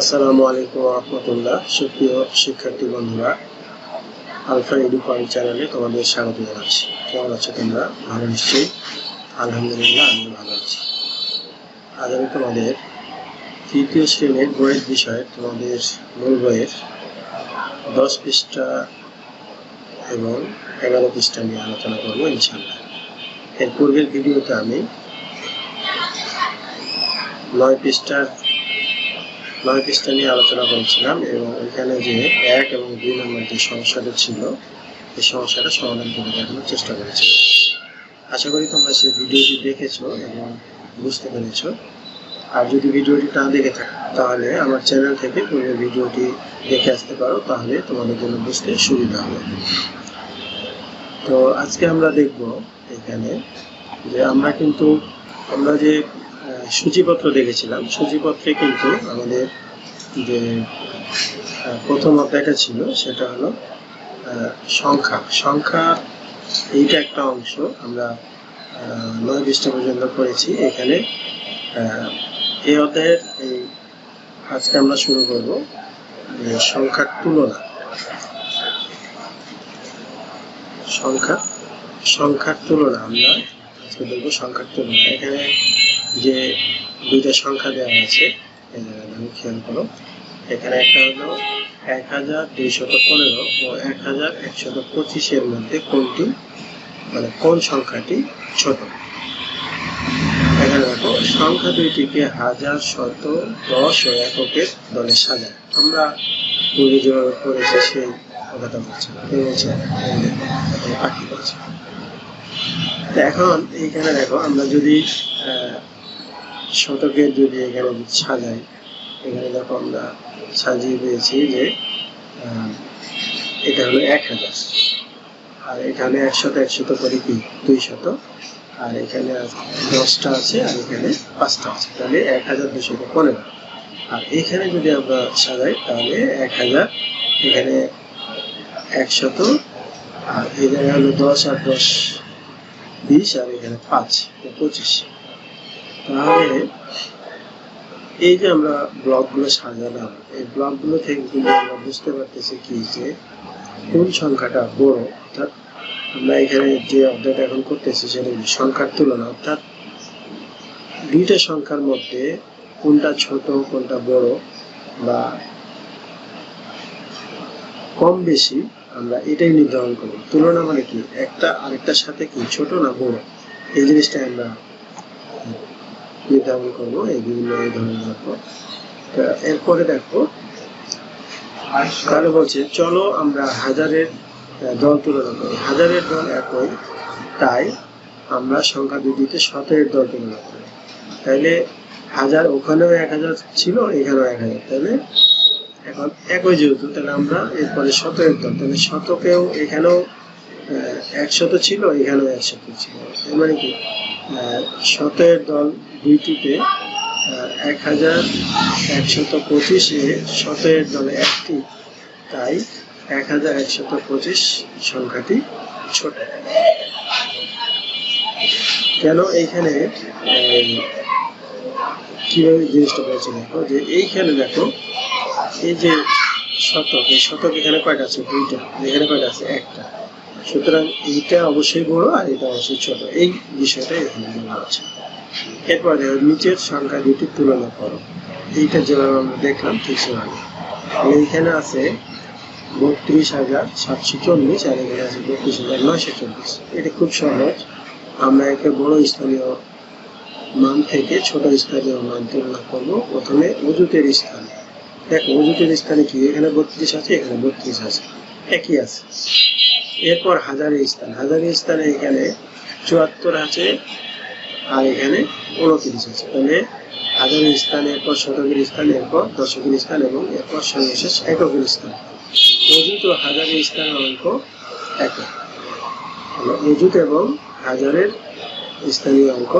আসসালামু আলাইকুম রহমতুল্লাহ। সুপ্রিয় শিক্ষার্থী বন্ধুরা, আলফা এডু চ্যানেলে তোমাদের স্বাগত জানাচ্ছি। কেমন আছো তোমরা? ভালো নিশ্চয়ই? আলহামদুলিল্লাহ আমি ভালো আছি। আজ আমি তোমাদের তৃতীয় শ্রেণির বইয়ের বিষয়ে, তোমাদের মূল বইয়ের দশ পৃষ্ঠা এবং এগারো পৃষ্ঠা নিয়ে আলোচনা করব ইনশাল্লাহ এর পূর্বের ভিডিওতে আমি নয় পৃষ্ঠার নয় পৃষ্ঠা নিয়ে আলোচনা করেছিলাম এবং ওইখানে যে এক এবং দুই নম্বর যে সমস্যাটা ছিল, এই সমস্যাটা সমাধান করে দেখানোর চেষ্টা করেছি। আশা করি তোমরা সেই ভিডিওটি দেখেছ এবং বুঝতে পেরেছ। আর যদি ভিডিওটি না দেখে থাকো, তাহলে আমার চ্যানেল থেকে পূর্বের ভিডিওটি দেখে আসতে পারো, তাহলে তোমাদের জন্য বুঝতে সুবিধা হবে। তো আজকে আমরা দেখব এখানে যে আমরা কিন্তু, আমরা যে সূচিপত্র দেখেছিলাম। সূচিপত্রে কিন্তু আমাদের যে প্রথম অধ্যায়টা ছিল, সেটা হলো সংখ্যা। সংখ্যা এইটা একটা অংশ। আমরা নয় পৃষ্ঠা পর্যন্ত পড়েছি। এখানে এই অধ্যায়ের এই আজকে আমরা শুরু করব সংখ্যার তুলনা। সংখ্যা, সংখ্যার তুলনা। আমরা আজকে দেখব সংখ্যার তুলনা। এখানে যে দুইটা সংখ্যা দেওয়া আছে আমি খেয়াল করো। এখানে একটা হলো এক হাজার দুইশত পনেরো ও এক হাজার একশত পঁচিশের মধ্যে কোনটি মানে কোন সংখ্যাটি ছোট? এখানে দেখো, সংখ্যা দুইটিকে হাজার শত দশ ও এককের দলে সাজায়। আমরা পূর্বে যেভাবে পড়েছি সেই কথাটা বলছে। পাখি বলছে এখন এইখানে দেখো, আমরা যদি আহ, শতকের যদি এখানে সাজাই এখানে দেখো আমরা সাজিয়ে পেয়েছি যে এটা হলো এক হাজার। আর এখানে একশত একশত করে কি? দুই শত আর এখানে দশটা আছে আর এখানে পাঁচটা আছে। তাহলে এক হাজার দুশত পনেরো। আর এখানে যদি আমরা সাজাই তাহলে এক হাজার এখানে একশত আর এই জায়গায় হলো দশ আর দশ বিশ আর এখানে পাঁচ পঁচিশ। তাহলে এই যে আমরা ব্লকগুলো সাজালাম, এই ব্লকগুলো থেকে কিন্তু আমরা বুঝতে পারতেছি কি যে কোন সংখ্যাটা বড়, অর্থাৎ আমরা এখানে যে অধ্যায়টা এখন করতেছি সেটা সংখ্যার তুলনা, অর্থাৎ দুইটা সংখ্যার মধ্যে কোনটা ছোট, কোনটা বড় বা কম বেশি আমরা এটাই নির্ধারণ করব। তুলনা মানে কি? একটা আরেকটার সাথে কি? ছোট না বড়? এই জিনিসটা আমরা নির্ধারণ করব এই বিভিন্ন এই ধরনের দেখো তা এরপরে দেখো তাহলে বলছে, চলো আমরা হাজারের দল তুলনা করি হাজারের দল একই, তাই আমরা সংখ্যা দুটিতে শতের দল তুলনা করি তাইলে হাজার, ওখানেও এক হাজার ছিল, এখানেও এক হাজার তাহলে এখন একই যেহেতু, তাহলে আমরা এরপরে শতকের দল, তাহলে শতকেও এখানেও একশত ছিল, এখানেও একশত ছিল। মানে কি? শতের দল দুইটিতে এক হাজার একশত পঁচিশে শতের দলে একটি তাই এক হাজার একশত পঁচিশ সংখ্যাটি ছোট। কেন এইখানে এই, কীভাবে জিনিসটা বলছে দেখো যে এইখানে দেখো এই যে শতক এই শতক এখানে কয়টা আছে? দুইটা। এখানে কয়টা আছে? একটা। সুতরাং এইটা অবশ্যই বড় আর এটা অবশ্যই ছোট। এই বিষয়টা এখানে বলা হচ্ছে। এরপরে নিচের সংখ্যা দুটি তুলনা করো। এইটা যেভাবে আমরা দেখলাম, ঠিক সেভাবে। এইখানে আছে বত্রিশ হাজার সাতশো চল্লিশ আর এখানে আছে বত্রিশ হাজার নয়শো চল্লিশ। এটা খুব সহজ। আমরা একে বড় স্থানীয় মান থেকে ছোট স্থানীয় মান তুলনা করব। প্রথমে অজুতের স্থান। দেখো, অজুতের স্থানে কি? এখানে বত্রিশ আছে, এখানে বত্রিশ আছে। একই আছে। এরপর হাজারের স্থান। হাজারের স্থানে এখানে চুয়াত্তর আছে আর এখানে উনত্রিশ আছে। তাহলে হাজারের স্থান এরপর শতকের স্থান, এরপর দশকের স্থান এবং এরপর সর্বশেষ এককের স্থান। অজুত ও হাজারের স্থানের অঙ্ক এক। অজুত এবং হাজারের স্থানীয় অঙ্ক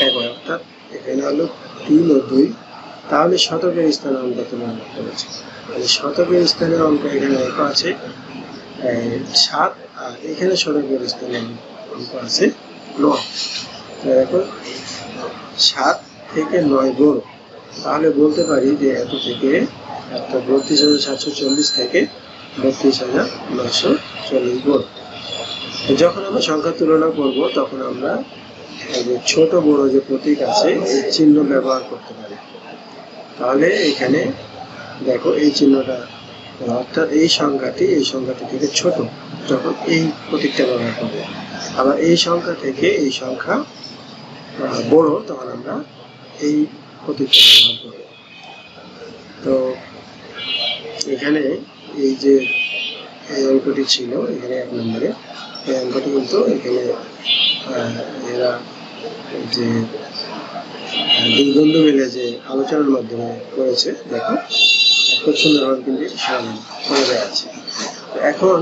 এক। অর্থাৎ এখানে হলো তিন ও দুই। তাহলে শতকের স্থানে অঙ্ক তুলনা করেছে। তাহলে শতকের স্থানের অঙ্ক এখানে এক আছে সাত। আর এখানে শতকের স্থানে অঙ্ক আছে তো দেখো সাত থেকে নয় বড় তাহলে বলতে পারি যে এত থেকে বত্রিশ হাজার সাতশো চল্লিশ থেকে বত্রিশ হাজার নশো চল্লিশ তো যখন আমরা সংখ্যা তুলনা করব, তখন আমরা ছোট বড় যে প্রতীক আছে, এই চিহ্ন ব্যবহার করতে পারি। তাহলে এখানে দেখো এই চিহ্নটা, অর্থাৎ এই সংখ্যাটি এই সংখ্যাটি থেকে ছোট, যখন এই প্রতীকটা ব্যবহার করব। আবার এই সংখ্যা থেকে এই সংখ্যা বড়, তখন আমরা এই ব্যবহার করব। তো এখানে এই যে এই অঙ্কটি ছিল, এখানে এক নম্বরে। এই অঙ্কটি কিন্তু এখানে এরা যে বন্ধু মিলে যে আলোচনার মাধ্যমে করেছে, দেখো। খুব সুন্দরভাবে কিন্তু সমাধান করে আছে। এখন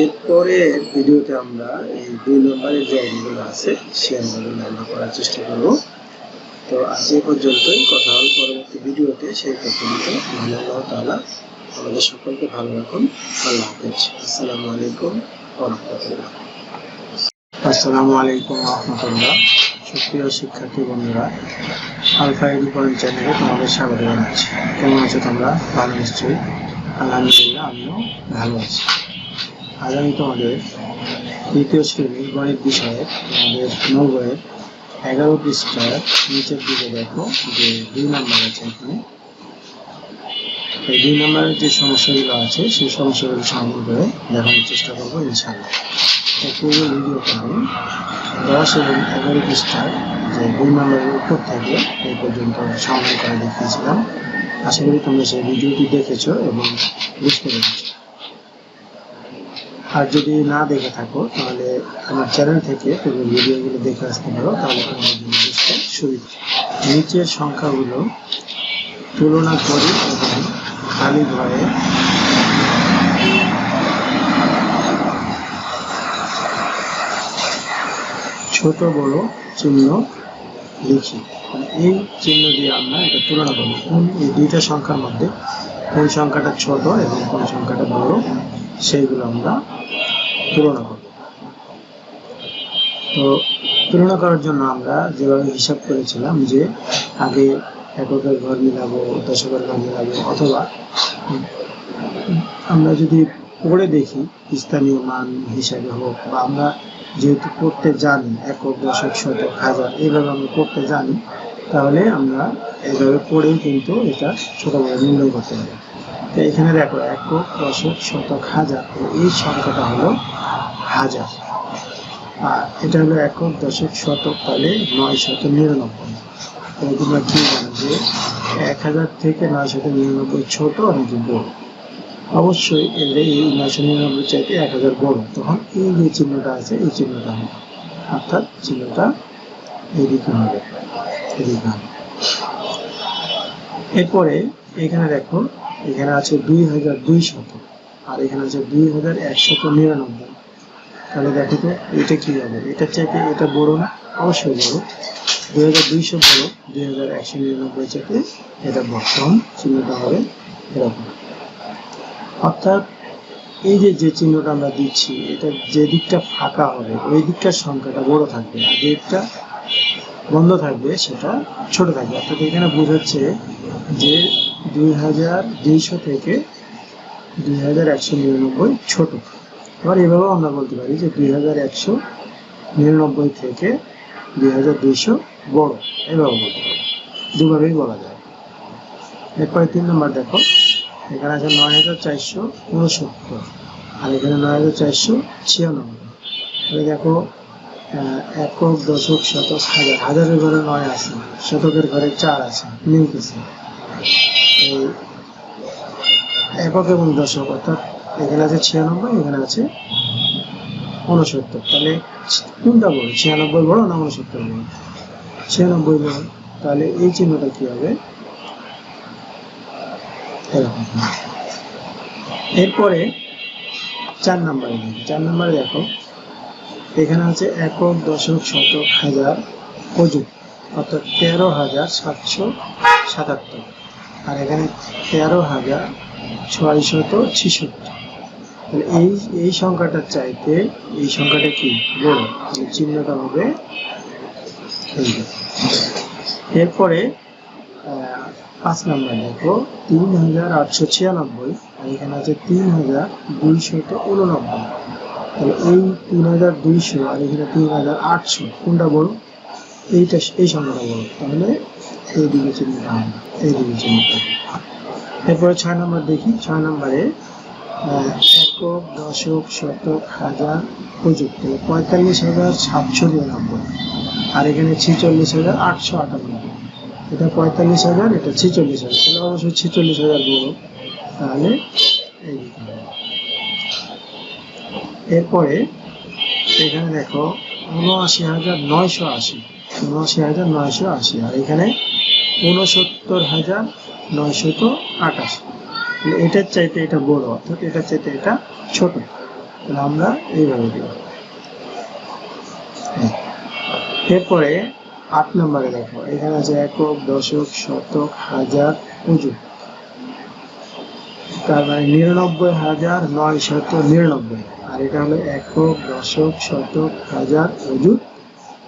এরপরে ভিডিওতে আমরা এই দুই নম্বরের যে অঙ্কগুলো আছে, সেই অঙ্কগুলো আমরা করার চেষ্টা করব। তো আজ এই পর্যন্তই। কথা হল পরবর্তী ভিডিওতে। সেই পর্যন্ত ভালো তাআলা আমাদের সকলকে ভালো রাখুন। আল্লাহ হাফেজ। আসসালামু আলাইকুম রাহমাতুল্লাহ। আসসালামু আলাইকুম রাহমাতুল্লাহ। সুপ্রিয় শিক্ষার্থী বন্ধুরা, আলফা এডুকরণ চ্যানেলে তোমাদের স্বাগত জানাচ্ছি। কেমন আছো তোমরা? ভালো নিশ্চয়ই। আলহামদুলিল্লাহ, আমিও ভালো আছি। আজ আমি তোমাদের তৃতীয় শ্রেণির গণিত বিষয়ে তোমাদের নবয়ের এগারো পৃষ্ঠার নিচের দিকে দেখো যে দুই নাম্বার আছে এখানে। এই দুই নম্বরের যে সমস্যাগুলো আছে, সেই সমস্যাগুলো সমাধান করে দেখানোর চেষ্টা করব, ইনশাআল্লাহ। পূর্ব ভিডিওতে আমি দশ এবং এগারো পৃষ্ঠার যে দুই নম্বরের উপর থেকে এই পর্যন্ত সমাধান করে দেখিয়েছিলাম। আশা করি তোমরা সেই ভিডিওটি দেখেছ এবং বুঝতে পেরেছ। আর যদি না দেখে থাকো, তাহলে আমার চ্যানেল থেকে তুমি ভিডিওগুলো দেখে আসতে পারো, তাহলে তোমাদের জন্য বুঝতে সুবিধা। নিচের সংখ্যাগুলো তুলনা করি এবং খালি ঘরে ছোট, বড় চিহ্ন লিখি। এই চিহ্ন দিয়ে আমরা এটা তুলনা করব। এই দুইটা সংখ্যার মধ্যে কোন সংখ্যাটা ছোট এবং কোন সংখ্যাটা বড় সেইগুলো আমরা তুলনা করব। তো তুলনা করার জন্য আমরা যেভাবে হিসাব করেছিলাম যে আগে এককের ঘর মিলাবো, দশকের ঘর মিলাবো, অথবা আমরা যদি পড়ে দেখি স্থানীয় মান হিসাবে হোক বা আমরা যেহেতু করতে জানি একক, দশক, শতক, হাজার, এইভাবে আমরা করতে জানি, তাহলে আমরা এইভাবে পড়েও কিন্তু এটা ছোট বড় নির্ণয় করতে পারি। তো এখানে দেখো, একক, দশক, শতক, হাজার। তো এই সংখ্যাটা হলো হাজার। আর এটা হলো একক, দশক, শতক, তাহলে নয় শত নিরানব্বই। তোমরা কি যে এক হাজার থেকে নয় শত নিরানব্বই ছোট নাকি বড়। অবশ্যই এর এই নয়শো নিরানব্বই চাইতে এক হাজার বড়। তখন এই যে চিহ্নটা আছে, এই চিহ্নটা হবে। অর্থাৎ চিহ্নটা এদিকে হবে এদিকে হবে। এরপরে এখানে দেখো এখানে আছে দুই হাজার দুই শত আর এখানে আছে দুই হাজার একশত নিরানব্বই। তাহলে দেখো তো, এটা কি হবে? এটা চাইতে এটা বড় না? অবশ্যই বড়। দুই হাজার দুইশো বড়, দুই হাজার একশো নিরানব্বই চাইতে এটা বড় তখন চিহ্নটা হবে এরকম। অর্থাৎ এই যে যে চিহ্নটা আমরা দিচ্ছি, এটা যে দিকটা ফাঁকা হবে, ওই দিকটার সংখ্যাটা বড় থাকবে। আর যে দিকটা বন্ধ থাকবে, সেটা ছোট থাকবে। অর্থাৎ এখানে বোঝাচ্ছে যে দুই হাজার দুইশো থেকে দুই হাজার একশো নিরানব্বই ছোট। এবার এভাবেও আমরা বলতে পারি যে দুই হাজার একশো নিরানব্বই থেকে দুই হাজার দুইশো বড়। এভাবে বলতে পারি। দুভাবেই বলা যায়। এরপরে তিন নম্বর দেখো। এখানে আছে নয় হাজার চারশো উনসত্তর আর এখানে নয় হাজার চারশো ছিয়ানব্বই। তাহলে দেখো একক দশক শতক হাজার। হাজারের ঘরে নয় আছে, শতকের ঘরে চার আছে মিলতেছে এই একক এবং দশক, অর্থাৎ এখানে আছে ছিয়ানব্বই, এখানে আছে উনসত্তর তাহলে কোনটা বড়, ছিয়ানব্বই বড় না উনসত্তর বড়? ছিয়ানব্বই বড়, তাহলে এই চিহ্নটা কি হবে? এরপরে চার নম্বরে চার নম্বরে দেখো, এখানে আছে একক, দশক, শতক, হাজার অযুত অর্থাৎ তেরো হাজার সাতশো সাতাত্তর। আর এখানে তেরো হাজার ছয়শত ছিষট্টি। তাহলে এই এই সংখ্যাটার চাইতে এই সংখ্যাটা কি? বড়। চিহ্নটা হবে এরপরে পাঁচ নাম্বার দেখো। তিন হাজার আটশো ছিয়ানব্বই আর এখানে আছে তিন হাজার দুইশত উননব্বই। তাহলে এই তিন হাজার দুইশো আর এখানে তিন হাজার আটশো, কোনটা বড়? এইটা এই সংখ্যাটা বড় তাহলে এই দিকে এই দিকে এরপরে ছয় নম্বর দেখি, ছয় নম্বরে একক, দশক, শতক, হাজার, প্রযুক্ত, পঁয়তাল্লিশ হাজার সাতশো নিরানব্বই, আর এখানে ছিচল্লিশ হাজার আটশো আটানব্বই। এটা পঁয়তাল্লিশ হাজার, এটা ছিচল্লিশ হাজার, তাহলে অবশ্যই ছিচল্লিশ হাজার বড় তাহলে এই এরপরে এখানে দেখো, উনআশি হাজার নয়শো আশি উনআশি হাজার নয়শো আশি। আর এখানে উনসত্তর হাজার নয়শত আটাশি এটার চাইতে এটা বড়, অর্থাৎ এটার চাইতে এটা ছোট। তাহলে আমরা এইভাবে দিব হ্যাঁ। এরপরে আট নম্বরে দেখো, এখানে আছে একক, দশক, শতক, হাজার অজু তার মানে নিরানব্বই হাজার নয় শত নিরানব্বই। আর এটা হলো একক, দশক, শতক, হাজার অজু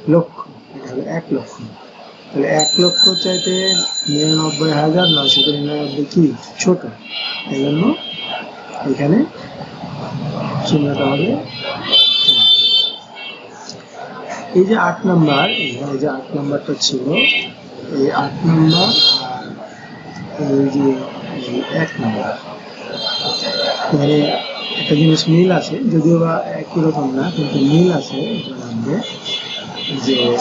লক্ষ এক লক্ষ। তাহলে এক লক্ষ চাইতে নিরানব্বই হাজার নিরানব্বই কি? ছোট। এই জন্য এখানে হবে এই যে আট নাম্বার এখানে যে আট নাম্বারটা ছিল, এই আট নাম্বার এই যে এক নাম্বার। একটা জিনিস মিল আছে, যদিও বা একই রকম না, কিন্তু মিল আছে এটার মধ্যে যে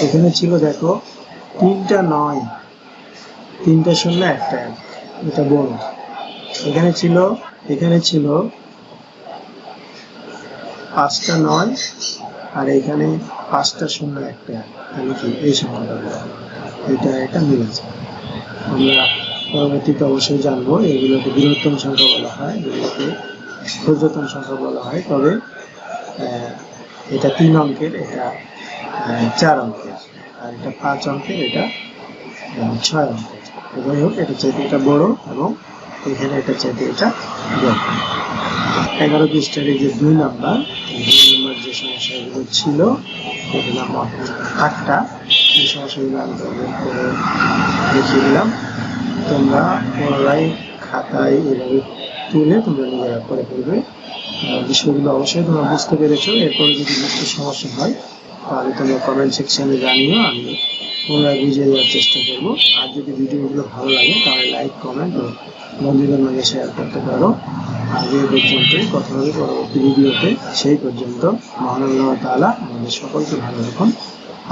এখানে ছিল, দেখো, তিনটা নয়। তিনটা শূন্য, একটা এক। এটা বড়। এখানে ছিল এখানে ছিল পাঁচটা নয়, আর এখানে পাঁচটা শূন্য, একটা এক। তাহলে কি? এই সংখ্যাটা। এটা এটা মিলেছে। আমরা পরবর্তীতে অবশ্যই জানব, এগুলোকে বৃহত্তম সংখ্যা বলা হয়, এগুলোকে ক্ষুদ্রতম সংখ্যা বলা হয়। তবে এটা তিন অঙ্কের, এটা চার অঙ্কের। আর এটা পাঁচ অঙ্কের, এটা ছয় অঙ্কের। যাই হোক, এটা চাইতে এটা বড় এবং এখানে এটা চাইতে এটা বড়। এগারো পৃষ্ঠার যে দুই নাম্বার দুই নাম্বার যে সমস্যাগুলো ছিল, এগুলো আটটা। এই সমস্যাগুলো আমি তোমাদের করে দেখিয়ে দিলাম। তোমরা পুনরায় খাতায় এভাবে তুলে তোমরা নিজেরা করে ফেলবে। বিষয়গুলো অবশ্যই তোমরা বুঝতে পেরেছ। এরপরে যদি বুঝতে সমস্যা হয়, তাহলে তোমরা কমেন্ট সেকশনে জানিও, আমি পুনরায় বুঝিয়ে দেওয়ার চেষ্টা করব। আর যদি ভিডিওগুলো ভালো লাগে, তাহলে লাইক কমেন্ট ও বন্ধুদের মাঝে শেয়ার করতে পারো। আগে এই পর্যন্তই কথা হবে পরবর্তী ভিডিওতে, সেই পর্যন্ত মহান তাআলা আমাদের সকলকে ভালো রাখুন।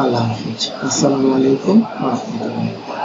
আল্লাহ হাফিজ। আসসালামু আলাইকুম রাহমাতুল্লাহ।